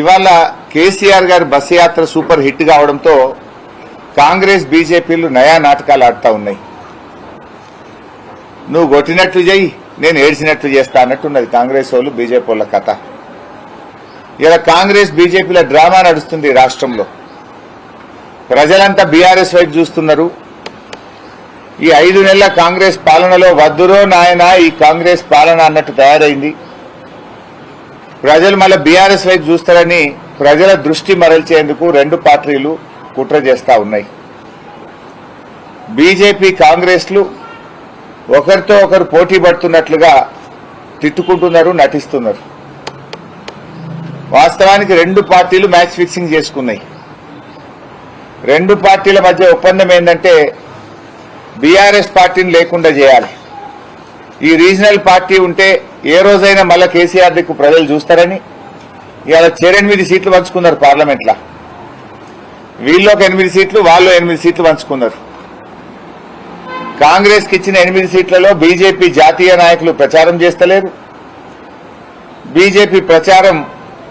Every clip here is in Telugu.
ఇవాళ కేసీఆర్ గారి బస్సు యాత్ర సూపర్ హిట్ కావడంతో కాంగ్రెస్ బీజేపీలు నయా నాటకాలు ఆడుతూ ఉన్నాయి. నువ్వు కొట్టినట్లు చేయి నేను ఏడ్చినట్లు చేస్తా అన్నట్టున్నది కాంగ్రెస్ వాళ్ళు బీజేపీ వాళ్ళ కథ. ఇలా కాంగ్రెస్ బీజేపీల డ్రామా నడుస్తుంది రాష్ట్రంలో. ప్రజలంతా బీఆర్ఎస్ వైపు చూస్తున్నారు. ఈ ఐదు నెలల కాంగ్రెస్ పాలనలో వద్దురో నాయన ఈ కాంగ్రెస్ పాలన అన్నట్టు తయారైంది. ప్రజలు మళ్ళీ బీఆర్ఎస్ వైపు చూస్తారని ప్రజల దృష్టి మరల్చేందుకు రెండు పార్టీలు కుట్ర చేస్తా ఉన్నాయి. బీజేపీ కాంగ్రెస్లు ఒకరితో ఒకరు పోటీ పడుతున్నట్లుగా తిట్టుకుంటున్నారు నటిస్తున్నారు. వాస్తవానికి రెండు పార్టీలు మ్యాచ్ ఫిక్సింగ్ చేసుకున్నాయి. రెండు పార్టీల మధ్య ఒప్పందం ఏంటంటే బీఆర్ఎస్ పార్టీని లేకుండా చేయాలి. ఈ రీజనల్ పార్టీ ఉంటే ఏ రోజైనా మళ్ళా కేసీఆర్ దిక్కు ప్రజలు చూస్తారని ఇవాళ చెరెనిమిది సీట్లు పంచుకున్నారు పార్లమెంట్లో. వీళ్ళు ఒక ఎనిమిది సీట్లు వాళ్ళు ఎనిమిది సీట్లు పంచుకున్నారు. కాంగ్రెస్కి ఇచ్చిన ఎనిమిది సీట్లలో బీజేపీ జాతీయ నాయకులు ప్రచారం చేస్తలేరు. బీజేపీ ప్రచారం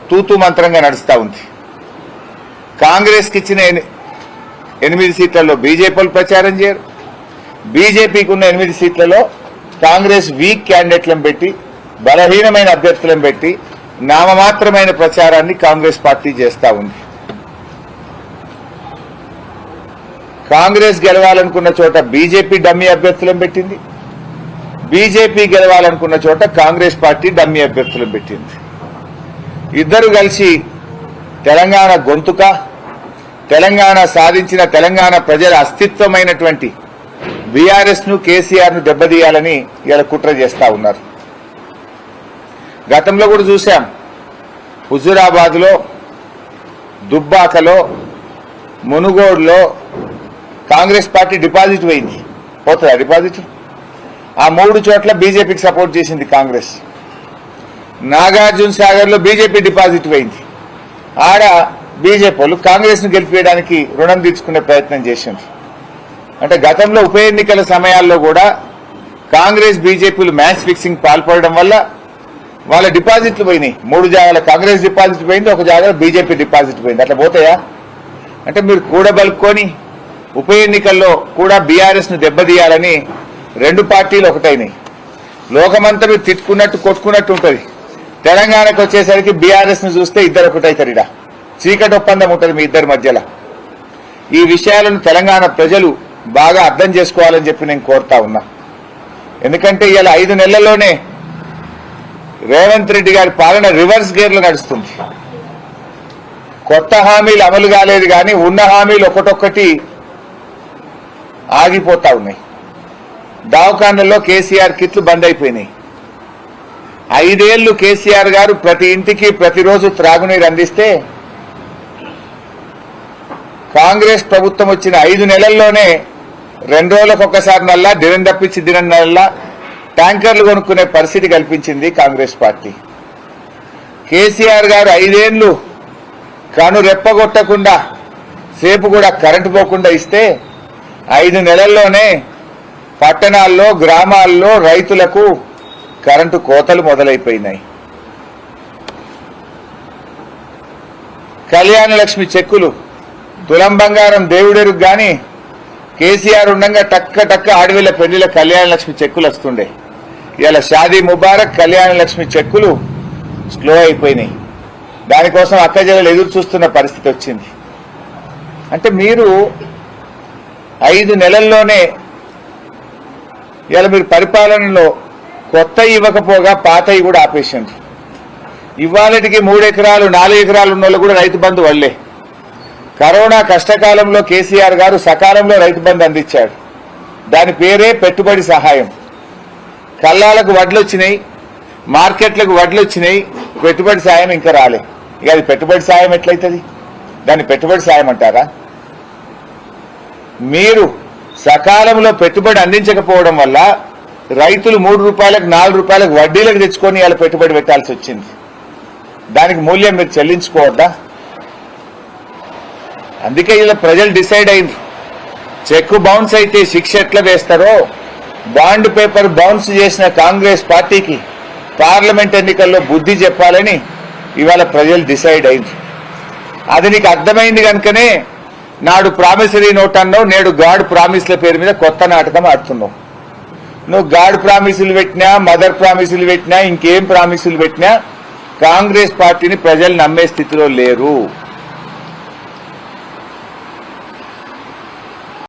తూతూ మంత్రంగా నడుస్తూ ఉంది. కాంగ్రెస్కి ఇచ్చిన ఎనిమిది సీట్లలో బీజేపీలు ప్రచారం చేయరు. బీజేపీకి ఉన్న ఎనిమిది సీట్లలో కాంగ్రెస్ వీక్ క్యాండిడేట్లను పెట్టి బలహీనమైన అభ్యర్థులను పెట్టి నామమాత్రమైన ప్రచారాన్ని కాంగ్రెస్ పార్టీ చేస్తా ఉంది. కాంగ్రెస్ గెలవాలనుకున్న చోట బీజేపీ డమ్మీ అభ్యర్థులను పెట్టింది. బీజేపీ గెలవాలనుకున్న చోట కాంగ్రెస్ పార్టీ డమ్మీ అభ్యర్థులను పెట్టింది. ఇద్దరు కలిసి తెలంగాణ గొంతుక తెలంగాణ సాధించిన తెలంగాణ ప్రజల అస్తిత్వమైనటువంటి బీఆర్ఎస్ను కేసీఆర్ను దెబ్బతీయాలని ఇలా కుట్ర చేస్తా ఉన్నారు. గతంలో కూడా చూశాం. హుజురాబాద్లో దుబ్బాకలో మునుగోడులో కాంగ్రెస్ పార్టీ డిపాజిట్ పోయింది. పోతుందా డిపాజిట్? ఆ మూడు చోట్ల బీజేపీకి సపోర్ట్ చేసింది కాంగ్రెస్. నాగార్జున సాగర్లో బీజేపీ డిపాజిట్ పోయింది. ఆడ బీజేపీ వాళ్ళు కాంగ్రెస్ను గెలిపేయడానికి రుణం తీర్చుకునే ప్రయత్నం చేసింది అంటే గతంలో ఉప ఎన్నికల సమయాల్లో కూడా కాంగ్రెస్ బీజేపీలు మ్యాచ్ ఫిక్సింగ్ పాల్పడడం వల్ల వాళ్ళ డిపాజిట్లు పోయినాయి. మూడు జాగాల కాంగ్రెస్ డిపాజిట్ పోయింది ఒక జాగాలో బీజేపీ డిపాజిట్ పోయింది. అట్లా పోతాయా? అంటే మీరు కూడబలుకొని ఉప ఎన్నికల్లో కూడా బీఆర్ఎస్ను దెబ్బతీయాలని రెండు పార్టీలు ఒకటైనాయి. లోకమంతా మీరు తిట్టుకున్నట్టు కొట్టుకున్నట్టు ఉంటుంది. తెలంగాణకు వచ్చేసరికి బీఆర్ఎస్ను చూస్తే ఇద్దరు ఒకటైతారు ఇడ. చీకటి ఒప్పందం ఉంటుంది మీ ఇద్దరి మధ్యలో. ఈ విషయాలను తెలంగాణ ప్రజలు బాగా అర్థం చేసుకోవాలని చెప్పి నేను కోరుతా ఉన్నా. ఎందుకంటే ఇలా ఐదు నెలల్లోనే రేవంత్ రెడ్డి గారి పాలన రివర్స్ గేర్లో నడుస్తుంది. కొత్త హామీలు అమలు కాలేదు కానీ ఉన్న హామీలు ఒకటొక్కటి ఆగిపోతా ఉన్నాయి. దవాఖానల్లో కేసీఆర్ కిట్లు బంద్ అయిపోయినాయి. ఐదేళ్ళు కేసీఆర్ గారు ప్రతి ఇంటికి ప్రతిరోజు త్రాగునీరు అందిస్తే కాంగ్రెస్ ప్రభుత్వం వచ్చిన ఐదు నెలల్లోనే రెండు రోజులకు ఒక్కసారి నల్లా దినం తప్పించి దినం నల్లా ట్యాంకర్లు కొనుక్కునే పరిస్థితి కల్పించింది కాంగ్రెస్ పార్టీ. కేసీఆర్ గారు ఐదేళ్ళు కను రెప్పగొట్టకుండా సేపు కూడా కరెంటు పోకుండా ఇస్తే ఐదు నెలల్లోనే పట్టణాల్లో గ్రామాల్లో రైతులకు కరెంటు కోతలు మొదలైపోయినాయి. కళ్యాణలక్ష్మి చెక్కులు తులం బంగారం దేవుడెరుగు కానీ కేసీఆర్ ఉండగా టక్క టక్క ఆడవిళ్ళ పెళ్ళిళ్ళ కళ్యాణ లక్ష్మి చెక్కులు వస్తుండే. ఇలా షాదీ ముబారక్ కళ్యాణ లక్ష్మి చెక్కులు స్లో అయిపోయినాయి. దానికోసం అక్కజలు ఎదురు చూస్తున్న పరిస్థితి వచ్చింది. అంటే మీరు ఐదు నెలల్లోనే ఇలా మీరు పరిపాలనలో కొత్త ఇవ్వకపోగా పాతవి కూడా ఆపేసిండ్రు. ఇవాళటికి మూడు ఎకరాలు నాలుగు ఎకరాలు ఉన్న వాళ్ళు కూడా రైతు బంధు వల్లే. కరోనా కష్టకాలంలో కేసీఆర్ గారు సకాలంలో రైతు బంధు అందించాడు. దాని పేరే పెట్టుబడి సహాయం. కల్లాలకు వడ్లు వచ్చినాయి మార్కెట్లకు వడ్లు వచ్చినాయి పెట్టుబడి సాయం ఇంకా రాలే. ఇక అది పెట్టుబడి సాయం ఎట్లయితుంది? దాన్ని పెట్టుబడి సాయం అంటారా? మీరు సకాలంలో పెట్టుబడి అందించకపోవడం వల్ల రైతులు మూడు రూపాయలకు నాలుగు రూపాయలకు వడ్డీలకు తెచ్చుకొని ఇలా పెట్టుబడి పెట్టాల్సి వచ్చింది. దానికి మూల్యం మీరు చెల్లించుకోవద్దా? అందుకే ఇలా ప్రజలు డిసైడ్ అయింది. చెక్ బౌన్స్ అయితే శిక్ష ఎట్లా వేస్తారో? బాండ్ పేపర్ బౌన్స్ చేసిన కాంగ్రెస్ పార్టీకి పార్లమెంట్ ఎన్నికల్లో బుద్ధి చెప్పాలని ఇవాళ ప్రజలు డిసైడ్ అయింది. అది నీకు అర్థమైంది కనుకనే నాడు ప్రామిసరీ నోట్ అన్నావు నేడు గాడ్ ప్రామిస్ల పేరు మీద కొత్త నాటకం ఆడుతున్నావు. నువ్వు గాడ్ ప్రామిసులు పెట్టినా మదర్ ప్రామిసులు పెట్టినా ఇంకేం ప్రామిసులు పెట్టినా కాంగ్రెస్ పార్టీని ప్రజలు నమ్మే స్థితిలో లేరు.